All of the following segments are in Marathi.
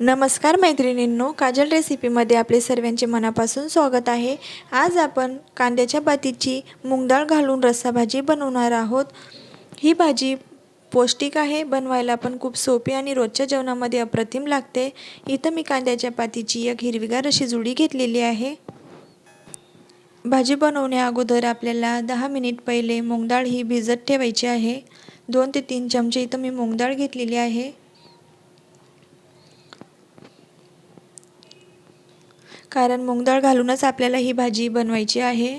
नमस्कार मैत्रिणींनो काजल रेसिपीमध्ये आपले सर्वांचे मनापासून स्वागत आहे. आज आपण कांद्याच्या बातीची मूगडाळ घालून रस्सा भाजी बनवणार आहोत. ही भाजी पौष्टिक आहे बनवायला पण खूप सोपी आणि रोजच्या जेवणामध्ये अप्रतिम लागते. इथं मी कांद्याच्या पातीची एक हिरवीगार अशी जुडी घेतलेली आहे. भाजी बनवण्या अगोदर आपल्याला दहा मिनिट पहिले मूगडाळ ही भिजत ठेवायची आहे. दोन ते तीन चमचे इथं मी मूगडाळ घेतलेली आहे. कारण मूगडाळ घालूनच आपल्याला ही भाजी बनवायची आहे.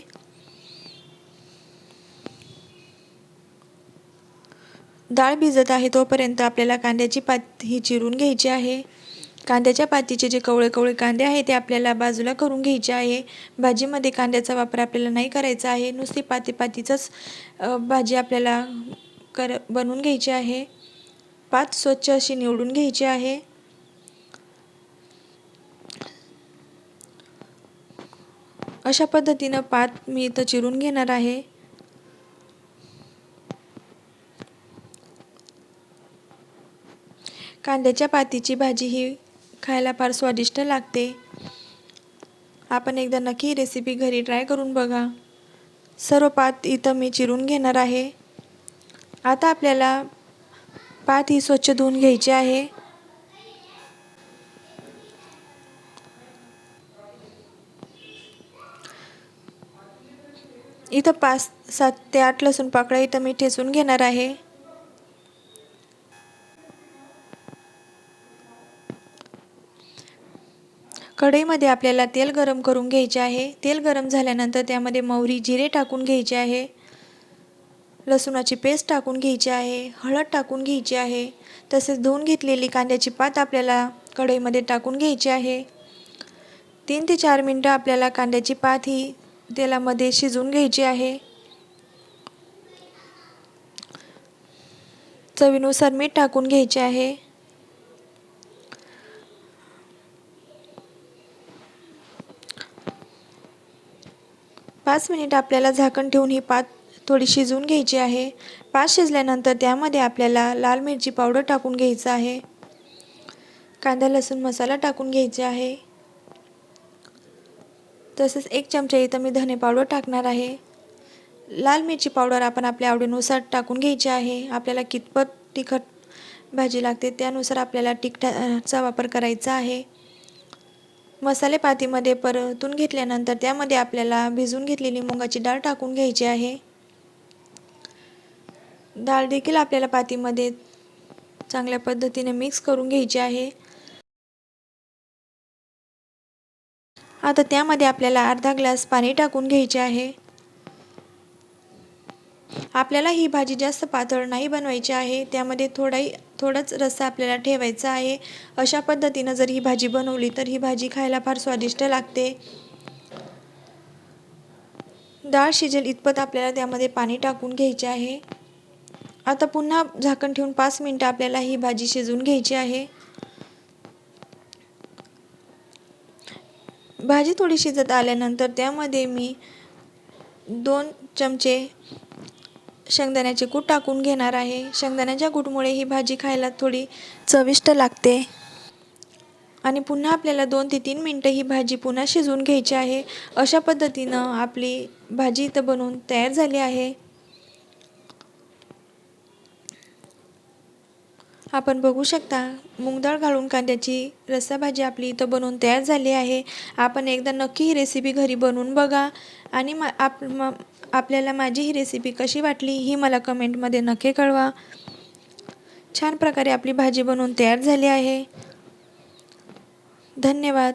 डाळ भिजत आहे तोपर्यंत आपल्याला कांद्याची पात ही चिरून घ्यायची आहे. कांद्याच्या पातीचे जे कवळे कवळे कांदे आहे ते आपल्याला बाजूला करून घ्यायचे आहे. भाजीमध्ये कांद्याचा वापर आपल्याला नाही करायचा आहे. नुसती पाती पातीचंच भाजी आपल्याला कर बनवून घ्यायची आहे. पात स्वच्छ अशी निवडून घ्यायची आहे. अशा पद्धतीनं पात मी इथं चिरून घेणार आहे. कांद्याच्या पातीची भाजी ही खायला फार स्वादिष्ट लागते. आपण एकदा नक्की रेसिपी घरी ट्राय करून बघा. सर्व पात इथं मी चिरून घेणार आहे. आता आपल्याला पात ही स्वच्छ धुवून घ्यायची आहे. इथं पाच सात ते आठ लसूण पाकळ्या इथं मी ठेचून घेणार आहे. कढईमध्ये आपल्याला तेल गरम करून घ्यायचे आहे. तेल गरम झाल्यानंतर त्यामध्ये मोहरी जिरे टाकून घ्यायचे आहे. लसूणाची पेस्ट टाकून घ्यायची आहे. हळद टाकून घ्यायची आहे. तसेच धुवून घेतलेली कांद्याची पात आपल्याला कढईमध्ये टाकून घ्यायची आहे. तीन ते चार मिनटं आपल्याला कांद्याची पात ही तेलामध्ये शिजवून घ्यायची आहे. चवीनुसार मीठ टाकून घ्यायचे आहे. पाच मिनिट आपल्याला झाकण ठेवून ही पात थोडी शिजवून घ्यायची आहे. पाच शिजल्यानंतर त्यामध्ये आपल्याला लाल मिरची पावडर टाकून घ्यायचं आहे. कांदा लसूण मसाला टाकून घ्यायचा आहे. तसेच एक चमचा इथं मी धने पावडर टाकणार आहे. लाल मिरची पावडर आपण आपल्या आवडीनुसार टाकून घ्यायची आहे. आपल्याला कितपत तिखट भाजी लागते त्यानुसार आपल्याला तिखटाचा वापर करायचा आहे. मसाले पातीमध्ये परतून घेतल्यानंतर त्यामध्ये आपल्याला भिजून घेतलेली मुगाची डाळ टाकून घ्यायची आहे. डाळ देखील आपल्याला पातीमध्ये चांगल्या पद्धतीने मिक्स करून घ्यायची आहे. आता त्यामध्ये आपल्याला अर्धा ग्लास पाणी टाकून घ्यायचे आहे. आपल्याला ही भाजी जास्त पातळ नाही बनवायची आहे. त्यामध्ये थोडाही थोडाच रस्सा आपल्याला ठेवायचा आहे. अशा पद्धतीनं जर ही भाजी बनवली तर ही भाजी खायला फार स्वादिष्ट लागते. डाळ शिजेल इतपत आपल्याला त्यामध्ये पाणी टाकून घ्यायचे आहे. आता पुन्हा झाकण ठेवून पाच मिनटं आपल्याला ही भाजी शिजवून घ्यायची आहे. भाजी थोडी शिजत आल्यानंतर त्यामध्ये मी दोन चमचे शेंगदाण्याचे कूट टाकून घेणार आहे. शेंगदाण्याच्या कूटमुळे ही भाजी खायला थोडी चविष्ट लागते. आणि पुन्हा आपल्याला दोन ते तीन मिनटं ही भाजी पुन्हा शिजवून घ्यायची आहे. अशा पद्धतीनं आपली भाजी इथं बनवून तयार झाली आहे. आपण बघू शकता मूगडाळ घालून कांद्याची रस्सा भाजी आपली इथं बनवून तयार झाली आहे. आपण एकदा नक्की ही रेसिपी घरी बनवून बघा. आणि मा आप म आपल्याला माझी ही रेसिपी कशी वाटली ही मला कमेंटमध्ये नक्की कळवा. छान प्रकारे आपली भाजी बनवून तयार झाली आहे. धन्यवाद.